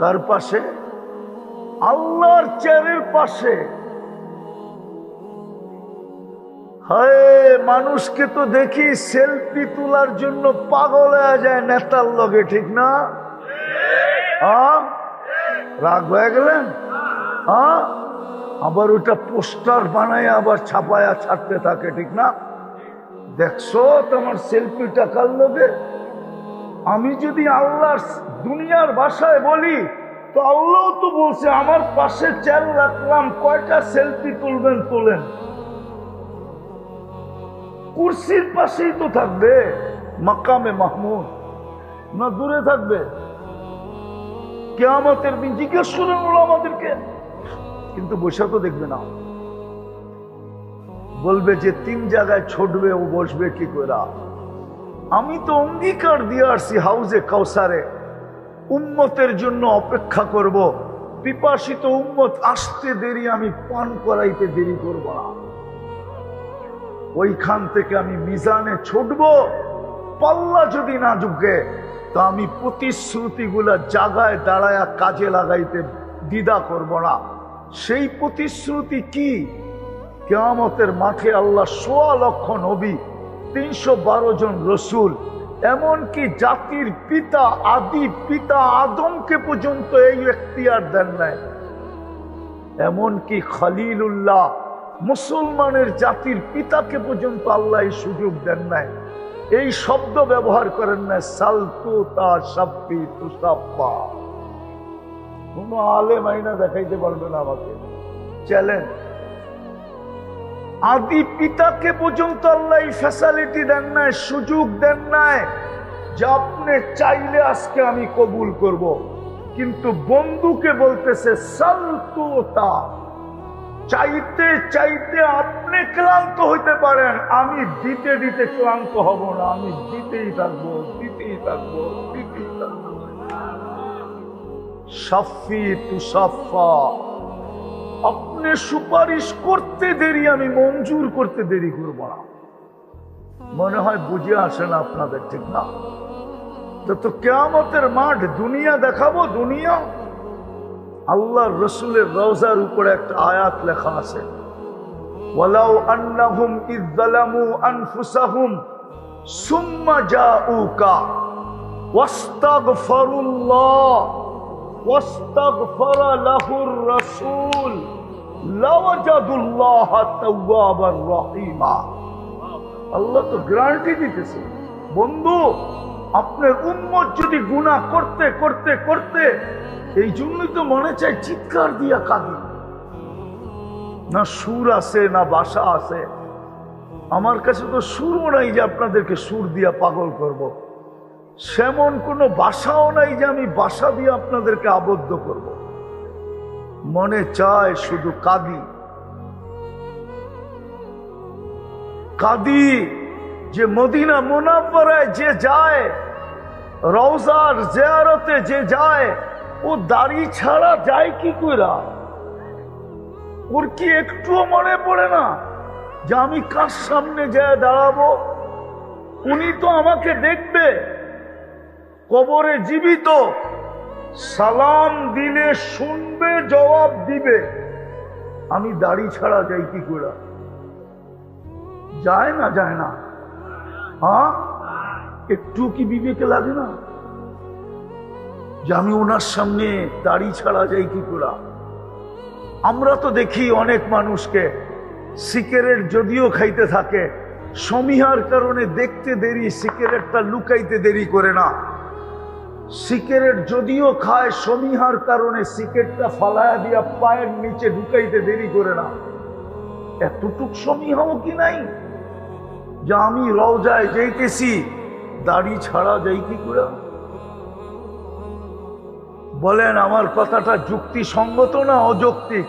কার পাশে? আল্লাহর চেয়ারের পাশে। মানুষকে তো দেখি সেলফি তোলার জন্য পাগল হয়ে যায় নেতার লগে, ঠিক না? রাগ হয়ে গেলেন? আবার ওটা পোস্টার বানায় আবার ছাপায়া ছাড়তে থাকে, ঠিক না? দেখছ তোমার সেলফিটা কার লগে? আমি যদি আল্লাহর দুনিয়ার ভাষায় বলি, তো আল্লাহ তো বলছে, আমার পাশে চেয়ার রাখলাম, কয়টা সেলফি তুলবেন তোলেন? কুর্সির পাশেই তো থাকবে মাকামে মাহমুদ। না দূরে থাকবে? কেয়ামতের দিন জিজ্ঞেস করেন ওরা আমাদেরকে কিন্তু বসে তো দেখবে না। বলবে যে, তিন জায়গায় ছুটবে ও বসবে কি করে আমি তো অঙ্গীকার দিয়ে আসছি হাউজে কাউসারে। উম্মতের জন্য অপেক্ষা করব। পিপাসিত উম্মত আসতে দেরি, আমি পান করাইতে দেরি করব না। ওইখান থেকে আমি মিজানে ছুটব। পাল্লা যদি না ঝুঁকে, তো আমি প্রতিশ্রুতিগুলা জাগায় দাঁড়ায়া কাজে লাগাইতে দ্বিধা করব না। সেই প্রতিশ্রুতি কি? কেয়ামতের মাঠে আল্লাহ সোয়া লক্ষ নবী তিনশো বারো জন রসুল, এমনকি জাতির পিতা, আদি পিতা আদমকে পর্যন্ত এই এখতিয়ার দেন নাই। এমনকি খালিলুল্লাহ, মুসলমানের জাতির পিতাকে পর্যন্ত আল্লাহ এই সুযোগ দেন নাই। এই শব্দ ব্যবহার করেন না, সালতু তা সাপ্পি তুসাপ্পা কোন আলে মাইনা দেখাইতে পারবে না আমাকে। চ্যালেঞ্জ আদি পিতাকে পর্যন্ত আল্লাহ ফ্যাসিলিটি দেন নাই, সুযোগ দেন নাই যে আপনি চাইলে আজকে আমি কবুল করব। কিন্তু বন্ধুকে বলতেছে চাইতে চাইতে আপনি ক্লান্ত হইতে পারেন, আমি দিতে দিতে ক্লান্ত হব না, আমি দিতেই থাকব দিতেই থাকব দিতেই থাকব। সাফি তুসাফা। আপনি সুপারিশ করতে দেরি, আমি মঞ্জুর করতে দেরি করব না। মনে হয় বুঝে আসে না আপনাদের ঠিক না। তো কেয়ামতের মাঠ দুনিয়া দেখাবো, দুনিয়া। আল্লাহ রসুলের রওজার উপরে একটা আয়াত লেখা আছে। ওয়ালাউ আল্লাহ তো গ্যারান্টি দিতেছে। বন্ধু, আপনার যদি করতে করতে করতে, এই জন্যই তো মনে চিৎকার দিয়া কাঁদি। না সুর আছে, না বাসা আছে। আমার কাছে তো সুরও নাই যে আপনাদেরকে সুর দিয়া পাগল করব। সেমন কোনো বাসাও নাই যে আমি বাসা দিয়ে আপনাদেরকে আবদ্ধ করব। মনে চায় শুধু কাঁদি। কাঁদি যে মদিনা মোনাফরায় যে যায়, রওজার জেয়ারতে যে যায়, ও দাড়ি ছাড়া যায় কি কইরা? ওর কি একটুও মনে পড়ে না যে আমি কার সামনে যায় দাঁড়াবো? উনি তো আমাকে দেখবে, কবরে জীবিত। সালাম দিলে শুনবে, জবাব দিবে। আমি দাড়ি ছাড়া যাই কি করে? যায় না যায় না। হ্যাঁ? একটু কি বিবেকে লাগে না? যে আমি ওনার সামনে দাড়ি ছাড়া যাই কি করে? আমরা তো দেখি অনেক মানুষকে সিগারেট যদিও খাইতে থাকে, সমীহার কারণে দেখতে দেরি, সিগারেটটা লুকাইতে দেরি করে না। সিগারেট যদিও খায়, সমীহার কারণে সিগারেটটা ফালায়া দিয়া পায়ের নিচে ঢুকাইতে দেরি করে না। এতটুক সমীহাও কি নাই? যে আমি রওজায় যাইতেছি, দাড়ি ছাড়া যাই কি করে? বলেন, আমার কথাটা যুক্তি সঙ্গত না অযৌক্তিক?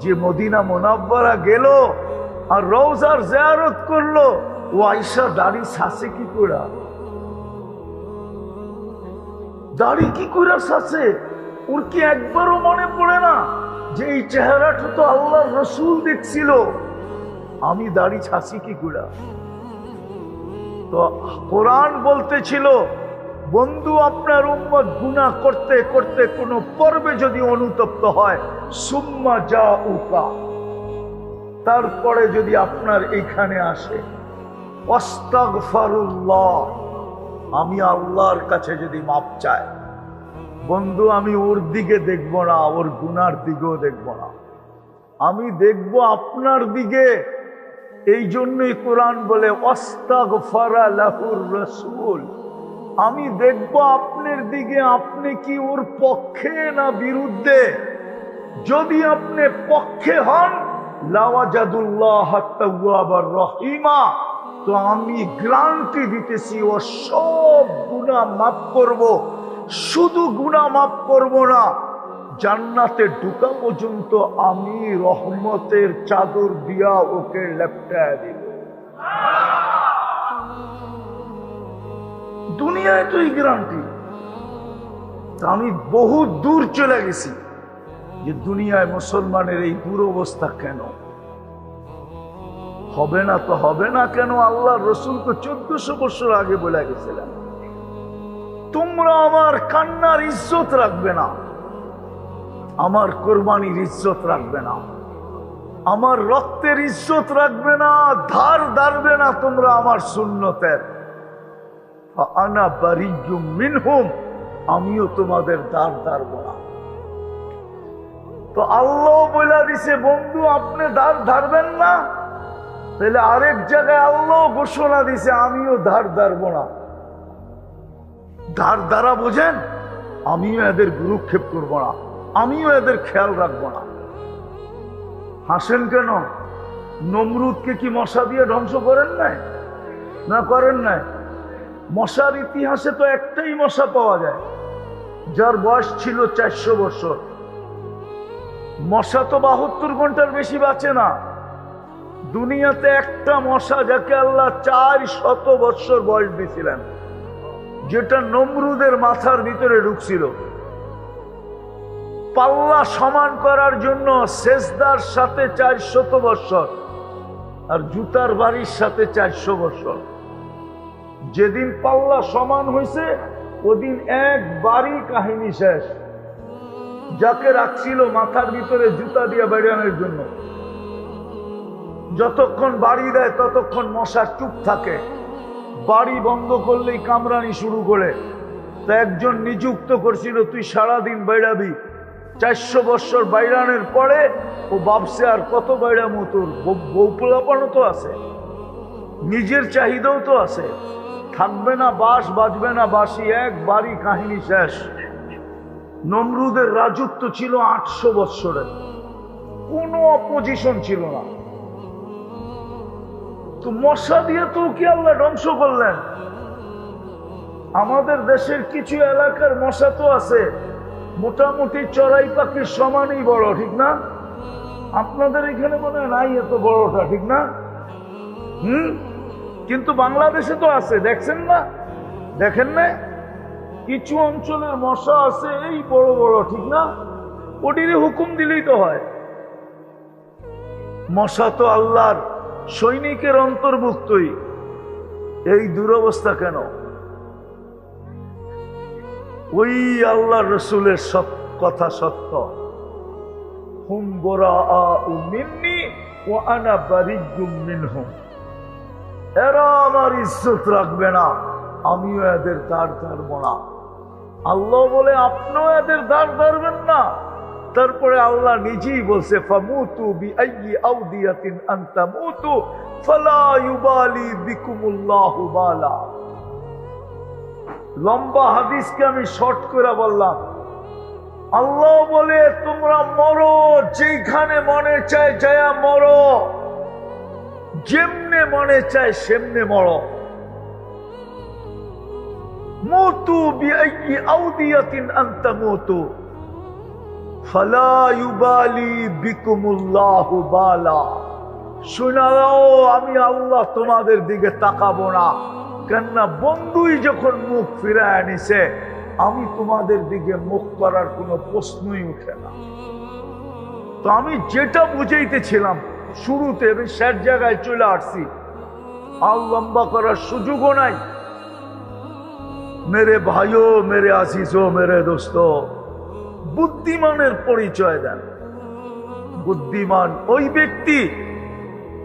যে মদিনা মোনাব্বারা গেল আর রওজার জেয়ারত করল, ও আইসা দাড়ি শাসে কি করে? দাড়ি কি করে শাসে ওর কি একবারও মনে পড়ে না যে এই চেহারাটা তো আল্লাহ রসুল দেখছিল? আমি দাড়ি ছাসি কি করে তো কোরআন বলতেছিল, বন্ধু, আপনার উম্মত গুণা করতে করতে কোনো পর্বে যদি অনুতপ্ত হয়, সুম্মা যা উকা তারপরে যদি আপনার এইখানে আসে, অস্তাগফারুল্লাহ। আমি আল্লাহর কাছে যদি মাপ চাই, বন্ধু, আমি ওর দিকে দেখব না, ওর গুনার দিকেও দেখব না। আমি দেখব আপনার দিকে। এই জন্যই কোরআন বলে অস্তাগফারা লাহুর রসুল। আমি দেখব আপনার দিকে, আপনি কি ওর পক্ষে না বিরুদ্ধে? যদি আপনি পক্ষে হন, লাওয়াজাদুল্লাহ রহিমা। তো আমি গ্রান্টি দিতেছি ও সব গুণা মাফ করব। শুধু গুণা মাফ করব না, জান্নাতে ঢুকা পর্যন্ত আমি রহমতের চাদর দিয়া ওকে লেপটায় দিব। দুনিয়ায় তো এই গ্যারান্টি আমি বহু দূর চলে গেছি। যে দুনিয়ায় মুসলমানের এই দুরবস্থা কেন? হবে না তো হবে না কেন? আল্লাহ রসুল তো চোদ্দশো বছর আগে বলে গেছিলেন, তোমরা আমার কান্নার ইজ্জত রাখবে না, আমার কোরবানির ইজ্জত রাখবে না, আমার রক্তের ইজ্জত রাখবে না, ধার দাঁড়বে না তোমরা আমার শূন্যতের আনা বারিজুম মিনহুম, আমিও তোমাদের দাঁড় দাঁড়ব না। তো আল্লাহ বলে দিছে, বন্ধু, আপনি দাঁড় ধারবেন না তাহলে আরেক জায়গায় আল্লাহ ঘোষণা দিছে, আমিও ধার ধারব না। ধার দ্বারা বোঝেন? আমিও এদের গুরুক্ষেপ করব না, আমিও এদের খেয়াল রাখব না। হাসেন কেন? নমরুদকে কি মশা দিয়ে ধ্বংস করেন নাই? না করেন নাই? মশার ইতিহাসে তো একটাই মশা পাওয়া যায়, যার বয়স ছিল চারশো বছর। মশা তো বাহাত্তর ঘণ্টার বেশি বাঁচে না। দুনিয়াতে একটা মশা যাকে আল্লাহ চার শত বৎসর বয়স দিয়েছিলেন, যেটা নমরুদের মাথার ভিতরে ঢুকছিল। পাল্লা সমান করার জন্য শেষদার সাথে চার শত বৎসর আর জুতার বাড়ির সাথে চারশো বৎসর। যেদিন পাল্লা সমান হয়েছে, ওদিন এক বাড়ি কাহিনী শেষ, যাকে রাখছিল মাথার ভিতরে জুতা দিয়ে বেড়ানোর জন্য। যতক্ষণ বাড়ি দেয়, ততক্ষণ মশা চুপ থাকে। বাড়ি বন্ধ করলেই কামরানি শুরু করে। তা একজন নিযুক্ত করছিল, তুই সারাদিন বেড়াবি। চারশো বৎসর বাইরানের পরে ও বাপসে আর কত বাইরামো তোর? বৌপলাপানো তো আছে। নিজের চাহিদাও তো আছে। থাকবে না, বাস বাজবে না, বাসি এক, বাড়ি কাহিনী শেষ। নমরুদের রাজত্ব ছিল আটশো বৎসরের। কোনো অপোজিশন ছিল না। তো মশা দিয়ে তো কি আল্লাহ ধ্বংস করলেন? আমাদের দেশের কিছু এলাকার মশা তো আছে। মোটামুটি চড়াই পাখির সমানই বড়, ঠিক না? আপনাদের এখানে মনে হয় নাই এত বড়টা, ঠিক না? হুম? কিন্তু বাংলাদেশে তো আছে, দেখছেন না? দেখেন না? কিছু অঞ্চলের মশা আছে, এই বড় বড়, ঠিক না? ওটিরে হুকুম দিলেই তো হয়। মশা তো আল্লাহর সৈনিকের অন্তর্ভুক্তই এই দুরবস্থা কেন? ওই আল্লাহ রসুলের সব কথা সত্য। হুম মিন্নি ও আনা বারিগুম মিনহুম। এরা আমার ইজ্জত রাখবে না, আমিও এদের দাঁড় ধারবো না। আল্লাহ বলে, আপনিও এদের দাঁড় ধারবেন না। তারপরে আল্লাহ নিজেই বলছে লম্বা হাদিসকে আমি শর্ট করে বললাম। আল্লাহ বলে, তোমরা মরো যেখানে মনে চায় যায়া মরো, যেমনে মনে চায় সেমনে মরো। মতু বিআইয়ি আউদিয়াতিন আনতা আমি আল্লাহ তোমাদের দিকে তাকাবো না। কেননা বন্ধুই যখন মুখ ফিরায় নিছে, আমি তোমাদের দিকে মুখ করার কোনো প্রশ্নই উঠে না। তো আমি যেটা বুঝাইতেছিলাম, শুরুতে আমি শেষ জায়গায় চলে আসছি। আর লম্বা করার সুযোগও নাই। মেরে ভাইও, মেরে আসিসো মেরে দোস্ত। বুদ্ধিমানের পরিচয় দেন। বুদ্ধিমান ওই ব্যক্তি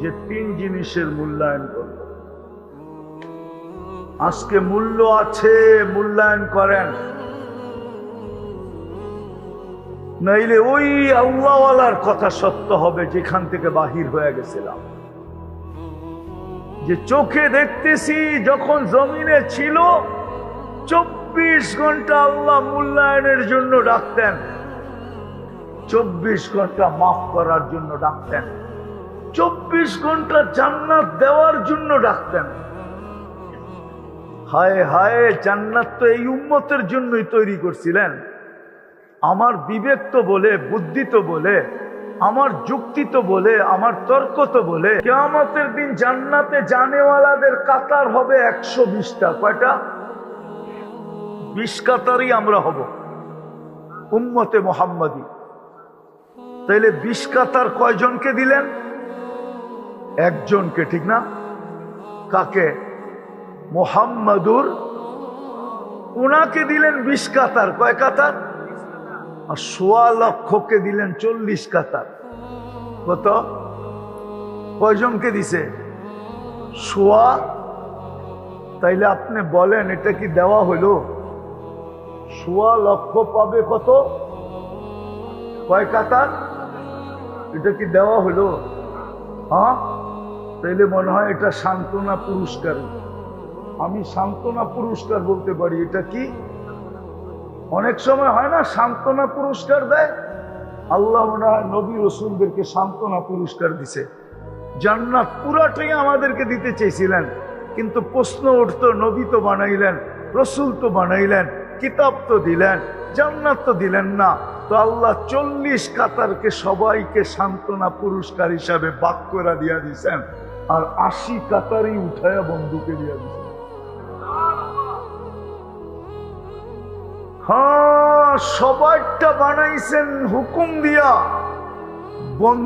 যে তিন জিনিসের মূল্যায়ন করবে আজকে মূল্য আছে, মূল্যায়ন করেন। নাইলে ওই আল্লাহওয়ালার কথা সত্য হবে যেখান থেকে বাহির হয়ে গেছিলাম। যে চোখে দেখতেছি যখন জমিনে ছিল চব্বিশ ঘণ্টা আল্লাহ মূল্যায়নের জন্য ডাকতেন। চব্বিশ ঘণ্টা মাফ করার জন্য ডাকতেন। চব্বিশ ঘণ্টা জান্নাত দেওয়ার জন্য ডাকতেন। হায় হায়, জান্নাত তো এই উম্মতের জন্যই তৈরি করছিলেন। আমার বিবেক তো বলে, বুদ্ধি তো বলে, আমার যুক্তি তো বলে, আমার তর্ক তো বলে, কেয়ামতের দিন জান্নাতে জানেওয়ালাদের কাতার হবে একশো বিশটা। কয়টা? বিশ কাতারই আমরা হব। উম্মতে মোহাম্মদী। তাইলে বিশ কাতার কয়জনকে দিলেন? একজনকে, ঠিক না? কাকে? মোহাম্মদুর। উনাকে দিলেন বিশ কাতার কয় কাতার? আর সোয়া লক্ষকে দিলেন চল্লিশ কাতার। কত? কয়জনকে দিছে? সোয়া? তাইলে আপনি বলেন, এটা কি দেওয়া হলো? সোয়া লক্ষ পাবে কত? কয় কাতার এটা কি দেওয়া হলো? হ্যাঁ? তাইলে মনে হয় এটা সান্ত্বনা পুরস্কার। আমি সান্ত্বনা পুরস্কার বলতে পারি, এটা কি? অনেক সময় হয় না, সান্ত্বনা পুরস্কার দেয়? আল্লাহ মনে হয় নবী রসুলদেরকে সান্ত্বনা পুরস্কার দিছে। জান্নাত পুরাটাই আমাদেরকে দিতে চেয়েছিলেন, কিন্তু প্রশ্ন উঠত, নবী তো বানাইলেন, রসুল তো বানাইলেন। কিতাব তো দিলেন, জান্নাত তো দিলেন না। তো আল্লাহ চল্লিশ কাতারকে সবাইকে সান্ত্বনা পুরস্কার হিসাবে বাক করে দিয়া দিছেন। আর আশি কাতারই উঠায়া বন্ধুকে দিয়া দিছেন। হ্যাঁ সবাইটা বানাইছেন হুকুম দিয়া। বন্ধু